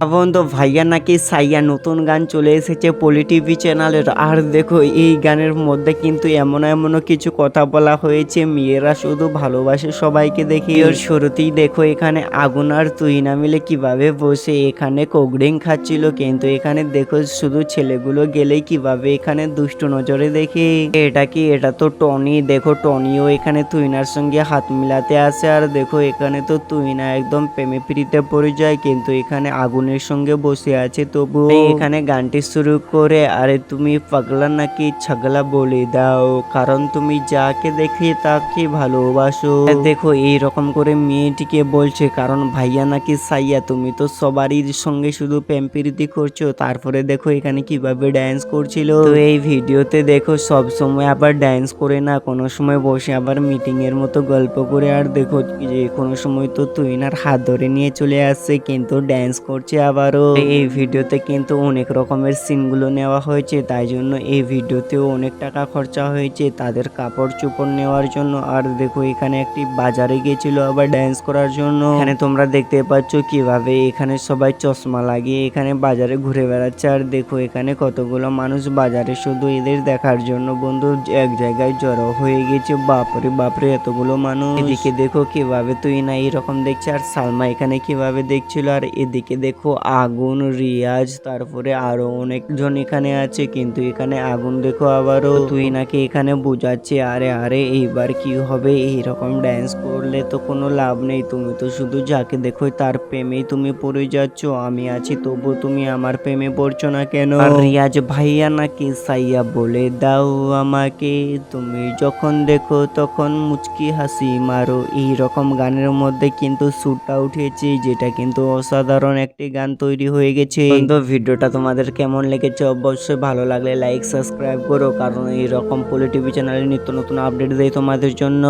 বন্ধু ভাইয়া নাকি সাইয়া নতুন গান চলে এসেছে পলি টিভি চ্যানেলের। আর দেখো, এই গানের মধ্যে কিন্তু এমন এমন কিছু কথা বলা হয়েছে, মেয়েরা শুধু ভালোবাসে সবাইকে দেখি। ওর শুরুতেই দেখো, এখানে আগুন আর তুই না মিলে কীভাবে বসে? এখানে কোকড্রিঙ্ক খাচ্ছিল, কিন্তু এখানে দেখো, শুধু ছেলেগুলো গেলেই কীভাবে? এখানে দুষ্ট নজরে দেখে। এটা কি? এটা তো টনি। দেখো, টনিও এখানে তুইনার সঙ্গে হাত মিলাতে আসে। আর দেখো, এখানে তো তুইনা একদম প্রেমে প্রীতে পড়ে যায়, কিন্তু এখানে আগুনের সঙ্গে বসে আছে তবু এখানে গানটি শুরু করে আরে তুমি পাগলা নাকি ছাগলা বলে দাও? কারণ তুমি যাকে দেখে তাকে ভালোবাসো। দেখো এই রকম করে মেয়েটিকে বলছে কারণ ভাইয়া নাকি সাইয়া তুমি তো সবারই সঙ্গে শুধু প্রেম প্রীতি করছ। তারপরে দেখো এখানে কীভাবে ড্যান্স করছিল। তো এই ভিডিওতে দেখো সব সময় আবার ড্যান্স করে না কোনো সময় বসে আবার মিটিং এর মতো গল্প করে। আর দেখো যে কোনো সময় তো তুইনার হাত ধরে নিয়ে চলে আসছে কিন্তু ড্যান্স করছে আবারও এই ভিডিওতে কিন্তু অনেক রকমের সিনগুলো নেওয়া হয়েছে, তাই জন্য এই ভিডিওতেও অনেক টাকা খরচা হয়েছে। তাদের কাপড় চোপড় নেওয়ার জন্য, আর দেখো এখানে একটি বাজারে গিয়েছিল আবার ড্যান্স করার জন্য। এখানে তোমরা দেখতে পাচ্ছ কীভাবে এখানে সবাই চশমা লাগিয়ে এখানে বাজারে ঘুরে বেড়াচ্ছে, আর দেখো এখানে কতগুলো মানুষ বাজারে শুধু এদের দেখার জন্য। বন্ধু, এক জায়গায় জড়ো হয়ে গেছে বাপরে বাপরে এতগুলো মানুষ। এদিকে দেখো কীভাবে তুই না এরকম দেখছে, আর সালমা এখানে কীভাবে দেখছিল, আর এদিকে দেখো আগুন রিয়াজ তারপরে আরও অনেকজন এখানে আছে কিন্তু এখানে আগুন দেখো আবারও। তুই নাকি এখানে বুঝাচ্ছে আরে আরে এইবার কি হবে? এইরকম ড্যান্স করলে তো কোনো লাভ নেই। তুমি তো শুধু যাকে দেখো তার প্রেমেই তুমি পড়ে যাচ্ছ। আমি আছি তবু তুমি আমার প্রেমে পড়ছো না কেন? রিয়াজ ভাইয়া নাকি সাইয়া বলে দাও আমাকে। তুমি যখন দেখো তখন মুচকি হাসি মারো। এই রকম গানের মধ্যে কিন্তু সুরটা উঠেছে যেটা কিন্তু অসাধারণ একটি গান। তৈরি হয়ে গেছে। তো ভিডিওটা তোমাদের কেমন লেগেছে? অবশ্যই ভালো লাগলে লাইক সাবস্ক্রাইব করো, কারণ এই রকম পলি টিভি চ্যানেলে নিত্য নতুন আপডেট দেয় তোমাদের জন্য।